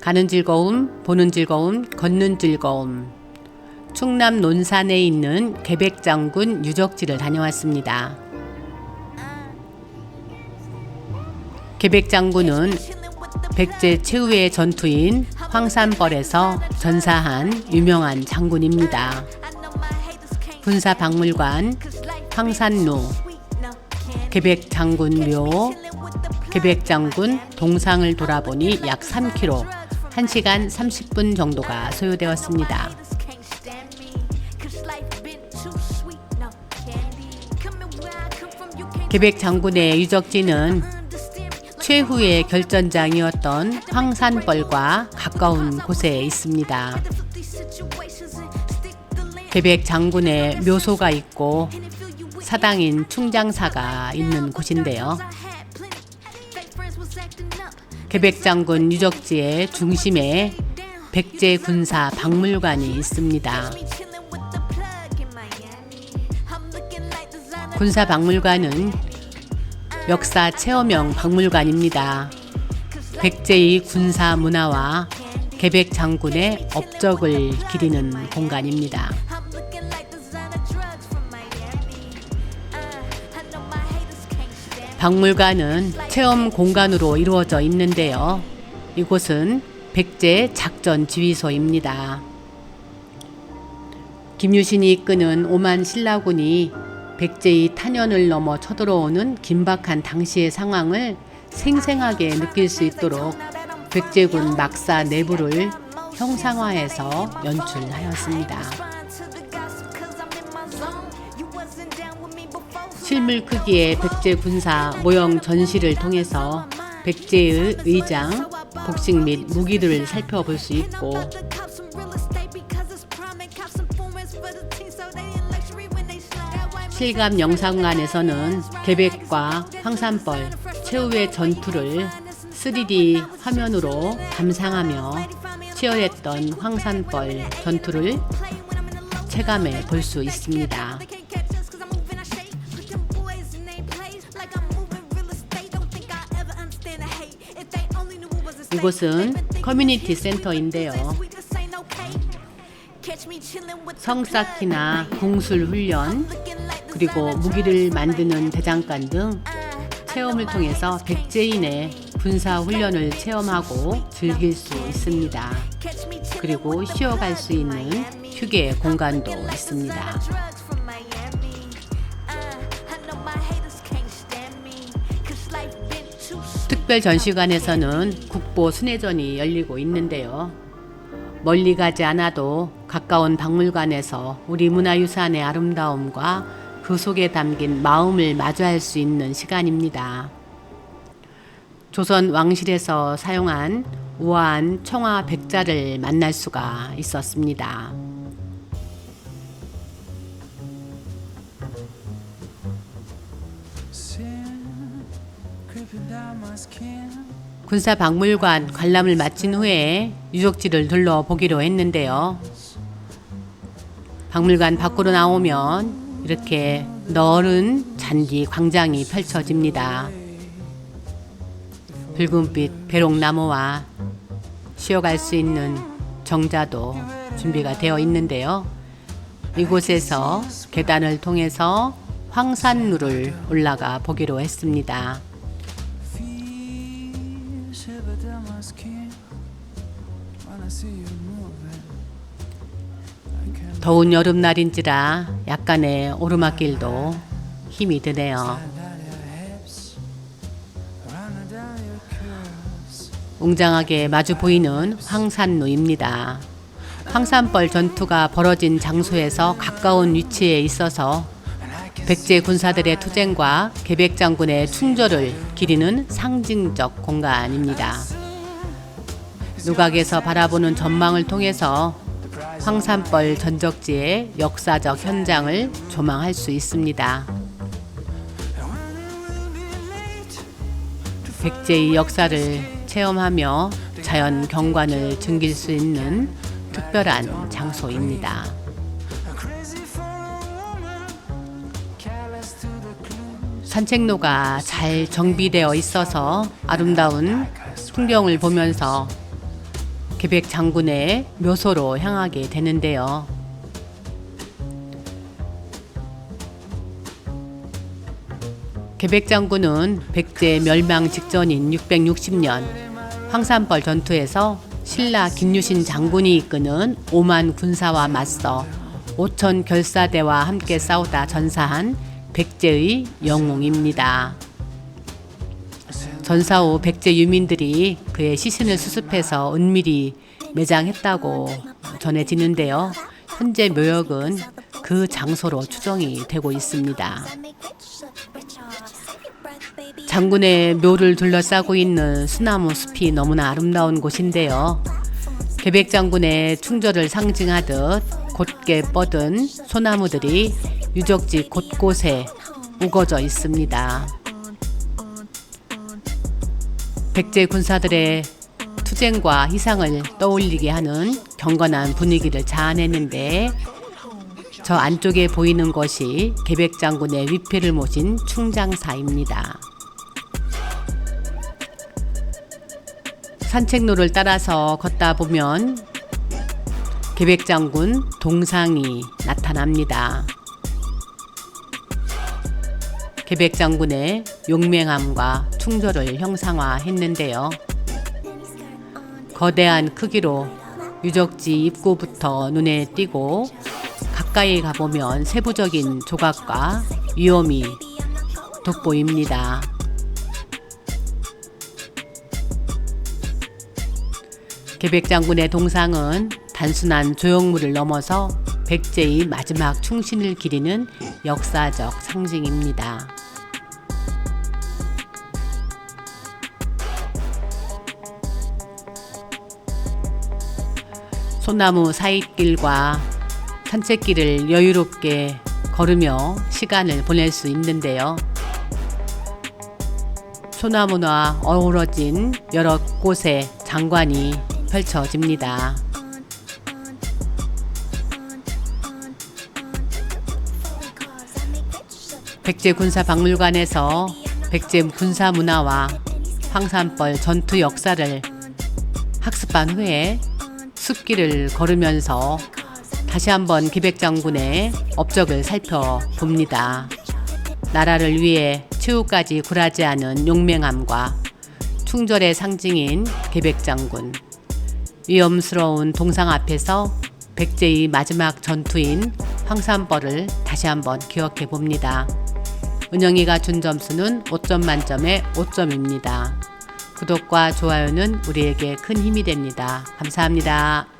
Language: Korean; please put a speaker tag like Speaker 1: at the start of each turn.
Speaker 1: 가는 즐거움, 보는 즐거움, 걷는 즐거움. 충남 논산에 있는 계백장군 유적지를 다녀왔습니다. 계백장군은 백제 최후의 전투인 황산벌에서 전사한 유명한 장군입니다. 군사박물관, 황산루, 계백장군묘, 계백장군 동상을 돌아보니 약 3km, 1시간 30분 정도가 소요되었습니다. 계백 장군의 유적지는 최후의 결전장이었던 황산벌과 가까운 곳에 있습니다. 계백 장군의 묘소가 있고 사당인 충장사가 있는 곳인데요. 계백 장군 유적지의 중심에 백제 군사 박물관이 있습니다. 군사 박물관은 역사 체험형 박물관입니다. 백제의 군사 문화와 계백 장군의 업적을 기리는 공간입니다. 박물관은 체험 공간으로 이루어져 있는데요. 이곳은 백제 작전 지휘소입니다. 김유신이 이끄는 오만 신라군이 백제의 탄현을 넘어 쳐들어오는 긴박한 당시의 상황을 생생하게 느낄 수 있도록 백제군 막사 내부를 형상화해서 연출하였습니다. 실물 크기의 백제 군사 모형 전시를 통해서 백제의 의장, 복식 및 무기들을 살펴볼 수 있고 실감 영상관에서는 계백과 황산벌, 최후의 전투를 3D 화면으로 감상하며 치열했던 황산벌 전투를 체감해 볼 수 있습니다. 이곳은 커뮤니티 센터인데요. 성쌓기나 공술 훈련, 그리고 무기를 만드는 대장간 등 체험을 통해서 백제인의 군사 훈련을 체험하고 즐길 수 있습니다. 그리고 쉬어갈 수 있는 휴게 공간도 있습니다. 특별 전시관에서는 국보 순회전이 열리고 있는데요. 멀리 가지 않아도 가까운 박물관에서 우리 문화유산의 아름다움과 그 속에 담긴 마음을 마주할 수 있는 시간입니다. 조선 왕실에서 사용한 우아한 청아 백자를 만날 수가 있었습니다. 군사박물관 관람을 마친 후에 유적지를 둘러보기로 했는데요. 박물관 밖으로 나오면 이렇게 넓은 잔디 광장이 펼쳐집니다. 붉은빛 배롱나무와 쉬어갈 수 있는 정자도 준비가 되어 있는데요. 이곳에서 계단을 통해서 황산루를 올라가 보기로 했습니다. 더운 여름날인지라 약간의 오르막길도 힘이 드네요. 웅장하게 마주 보이는 황산루입니다. 황산벌 전투가 벌어진 장소에서 가까운 위치에 있어서 백제 군사들의 투쟁과 계백 장군의 충절을 기리는 상징적 공간입니다. 누각에서 바라보는 전망을 통해서 황산벌 전적지의 역사적 현장을 조망할 수 있습니다. 백제의 역사를 체험하며 자연 경관을 즐길 수 있는 특별한 장소입니다. 산책로가 잘 정비되어 있어서 아름다운 풍경을 보면서 계백 장군의 묘소로 향하게 되는데요. 계백 장군은 백제 멸망 직전인 660년 황산벌 전투에서 신라 김유신 장군이 이끄는 5만 군사와 맞서 5천 결사대와 함께 싸우다 전사한 백제의 영웅입니다. 전사 후 백제 유민들이 그의 시신을 수습해서 은밀히 매장했다고 전해지는데요. 현재 묘역은 그 장소로 추정이 되고 있습니다. 장군의 묘를 둘러싸고 있는 수나무 숲이 너무나 아름다운 곳인데요. 계백 장군의 충절을 상징하듯 곧게 뻗은 소나무들이 유적지 곳곳에 우거져 있습니다. 백제 군사들의 투쟁과 희상을 떠올리게 하는 경건한 분위기를 자아내는데 저 안쪽에 보이는 것이 계백 장군의 위패를 모신 충장사입니다. 산책로를 따라서 걷다 보면 계백 장군 동상이 나타납니다. 계백 장군의 용맹함과 충절을 형상화했는데요. 거대한 크기로 유적지 입구부터 눈에 띄고 가까이 가보면 세부적인 조각과 위험이 돋보입니다. 계백 장군의 동상은 단순한 조형물을 넘어서 백제의 마지막 충신을 기리는 역사적 상징입니다. 소나무 사이길과 산책길을 여유롭게 걸으며 시간을 보낼 수 있는데요. 소나무와 어우러진 여러 곳의 장관이 펼쳐집니다. 백제 군사박물관에서 백제 군사 문화와 황산벌 전투 역사를 학습한 후에 숲길을 걸으면서 다시 한번 기백 장군의 업적을 살펴봅니다. 나라를 위해 최후까지 굴하지 않은 용맹함과 충절의 상징인 계백 장군. 위험스러운 동상 앞에서 백제의 마지막 전투인 황산벌을 다시 한번 기억해 봅니다. 은영이가 준 점수는 5점 만점에 5점입니다. 구독과 좋아요는 우리에게 큰 힘이 됩니다. 감사합니다.